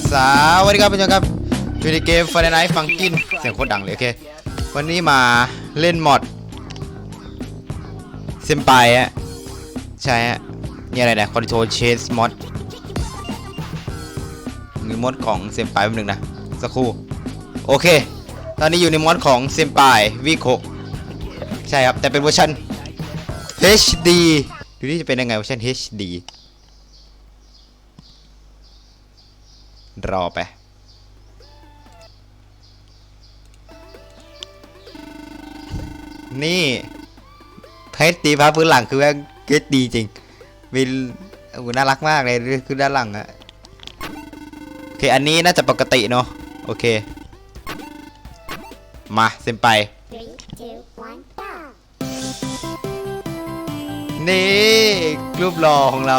สวัสดีครับผู้ชมครับอยู่ในเกม f i r e Night Funkin เสียงโคตรดังเลยโอเค วันนี้มาเล่นมอดเซมไปอะใช่ฮะนี่อะไรนะ Control Chase Mod มีมอดของเซมไปแป๊บนึงนะ สักครู่ โอเค ตอนนี้อยู่ในมอดของเซมไปวีโคใช่ครับ แต่เป็นเวอร์ชัน HD ดูนี่จะเป็นยังไงเวอร์ชัน HD รอไปนี่เพชรตีฟ้าพื้นหลังคือแม่งเกตดีจริงวินโอ้น่ารักมากเลยคือด้านหลังอะโอเค อันนี้น่าจะปกติเนาะโอเค มาเซ็มไป นี่รูปหล่อของเรา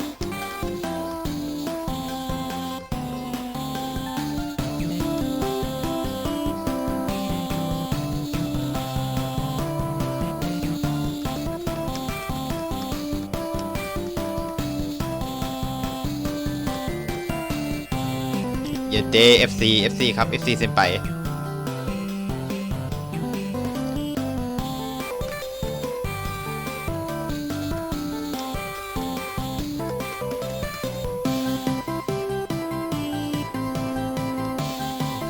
โอนาดิกกเอฟซีเอฟซีจะไปด้านหลัง FC ใช่ FC เยเด FC FC ครับ FC เซนไป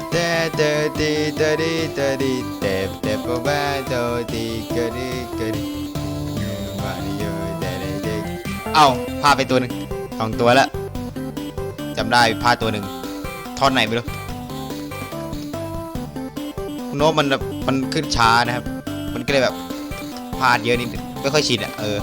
เตเตตีเตดีเตดีเตบเตบบ้าโตตีกะดีกะดีมาดิโยเดเดเดเอ้าพาไปตัวหนึ่งสองตัวแล้วจำได้พาตัวหนึ่ง ท่อนไหนไม่รู้โน้ตมันแบบมันขึ้นช้านะครับ มันก็เลยแบบพลาดเยอะนิดไม่ค่อยชินอะเออ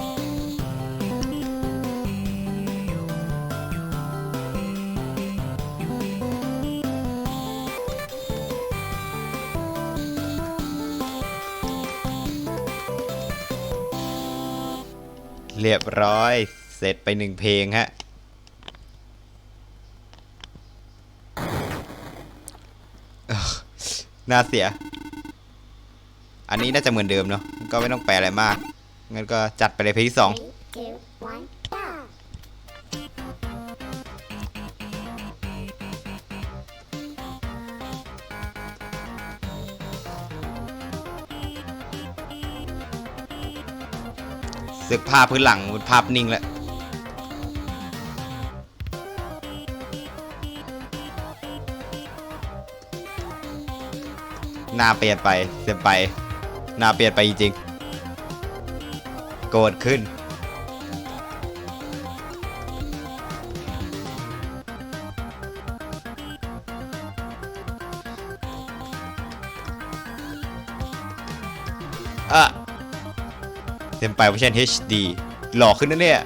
เรียบร้อย เสร็จไปหนึ่งเพลงฮะ เอ้อ น่าเสีย อันนี้น่าจะเหมือนเดิมเนาะก็ไม่ต้องแปลอะไรมากงั้นก็จัดไปเลยเพลงที่สอง Three, two, one, go! สึกภาพพื้นหลังภาพนิ่งแล้ว หน้าเปลี่ยนไปเสียไป หน้าเปลี่ยนไปจริงๆโกรธขึ้น อะเต็มไปเวอร์ชัน HD หล่อขึ้นนะเนี่ย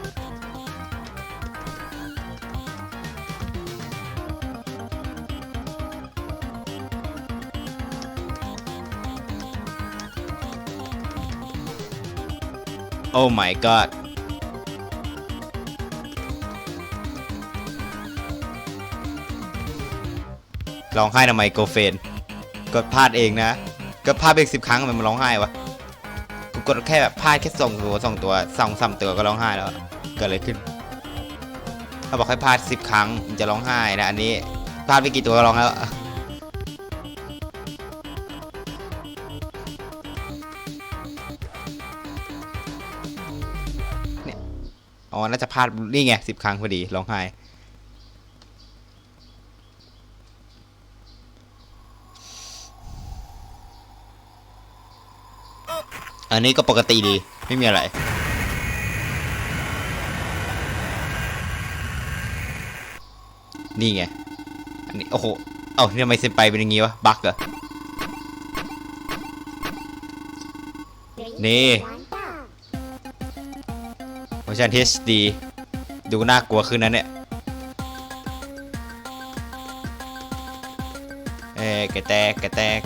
โอ้ my god ร้องไห้ทำไมโกเฟนกดพลาดเองนะก็พลาดไปอีกสิบครั้งทำไมมันร้องไห้วะกูกดแค่แบบพลาดแค่สองตัวสองตัวสองสามตัวก็ร้องไห้แล้วเกิดอะไรขึ้นเขาบอกให้พลาดสิบครั้งมันจะร้องไห้นะอันนี้พลาดไปกี่ตัวก็ร้องแล้ว อ๋อ น่าจะพลาด นี่ไงสิบครั้งพอดีร้องไห้ อันนี้ก็ปกติดี ไม่มีอะไร นี่ไง อันนี้ โอ้โห เอ้าทำไมเซนไปเป็นอย่างงี้วะ บั๊กเหรอ Three, อร์ชัน HD ดูน่ากลัวขึ้นนะเนี่ยเอ้ยกระแตกกระแตก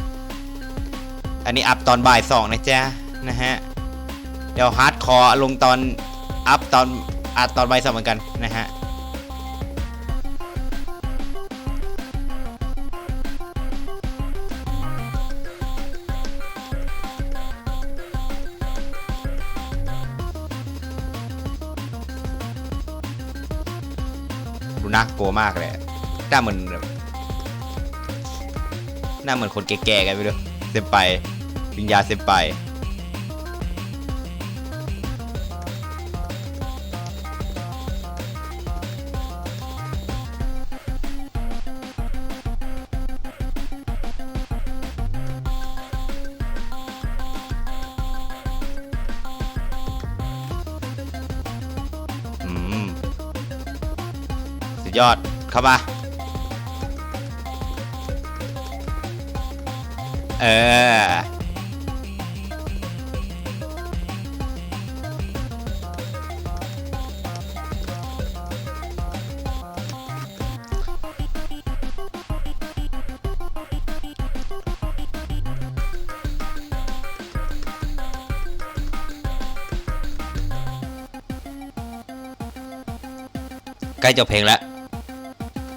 อันนี้อัพตอนบ่ายสองนะจ๊ะ นะฮะ เดี๋ยวฮาร์ดคอร์ลงตอนอัพตอนอัดตอนบ่ายสองเหมือนกันนะฮะูน่ากลัวมากเลยหน้าเหมือนหน้าเหมือนคนแก่ๆกันไปเลยเซมไปวิญญาเซมไป ยอดเข้ามา เออ ใกล้จบเพลงแล้ว